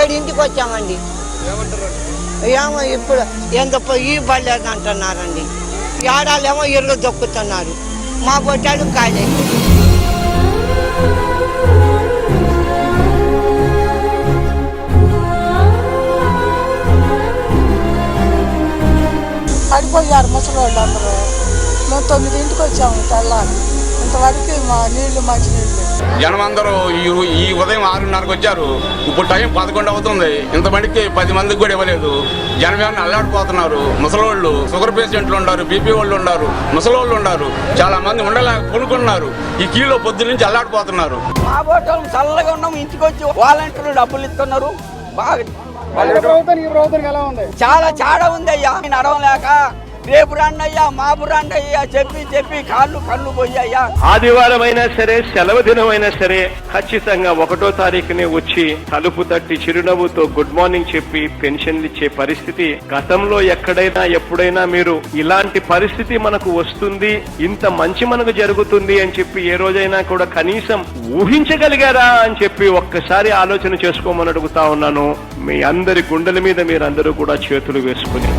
ఏడింటికి వచ్చామండి. ఏమో ఇప్పుడు ఎందుకు ఈ బలేదు అంటున్నారండి. ఏడాలేమో ఇరుగు దొక్కుతున్నారు. మా బొట్టాడు ఖాళీ. పడిపోయారు ముసలి వాళ్ళు అందరూ మేము తొమ్మిదింటికి వచ్చాము తెల్లారి. ఇంతవరకు మా నీళ్ళు మంచి నీళ్ళు జనం అందరూ ఈ ఈ ఉదయం ఆరున్నరకు వచ్చారు. ఇప్పుడు టైం పదకొండు అవుతుంది. ఇంతమందికి పది మందికి కూడా ఇవ్వలేదు. జనం ఏమైనా అల్లాడిపోతున్నారు? ముసలోళ్ళు షుగర్ పేషెంట్లు ఉన్నారు బీపీ వాళ్ళు ఉన్నారు ముసలోళ్ళు ఉన్నారు. చాలా మంది ఉండలేక కొనుక్కున్నారు. ఈ కీలో పొద్దు నుంచి అల్లాడిపోతున్నారు. మా బోటం చల్లగా ఉన్నాం. ఇంటికి వచ్చి వాలంటీర్లు డబ్బులు ఇస్తున్నారు. బాగా చాలా చాడా ఉంది అయ్యా. నడవలేక రేపు రండి మాపు రండి చెప్పి చెప్పి కాళ్ళు కళ్ళు పోయాయ్యా ఆదివారం అయినా సరే సెలవు దినం అయినా సరే ఖచ్చితంగా ఒకటో తారీఖునే వచ్చి తలుపు తట్టి చిరునవ్వుతో గుడ్ మార్నింగ్ చెప్పి పెన్షన్లు ఇచ్చే పరిస్థితి గతంలో ఎక్కడైనా ఎప్పుడైనా మీరు ఇలాంటి పరిస్థితి మనకు వస్తుంది ఇంత మంచి మనకు జరుగుతుంది అని చెప్పి ఏ రోజైనా కూడా కనీసం ఊహించగలిగారా అని చెప్పి ఒక్కసారి ఆలోచన చేసుకోమని అడుగుతా ఉన్నాను. మీ అందరి గుండెల మీద మీరందరూ కూడా చేతులు వేసుకుని.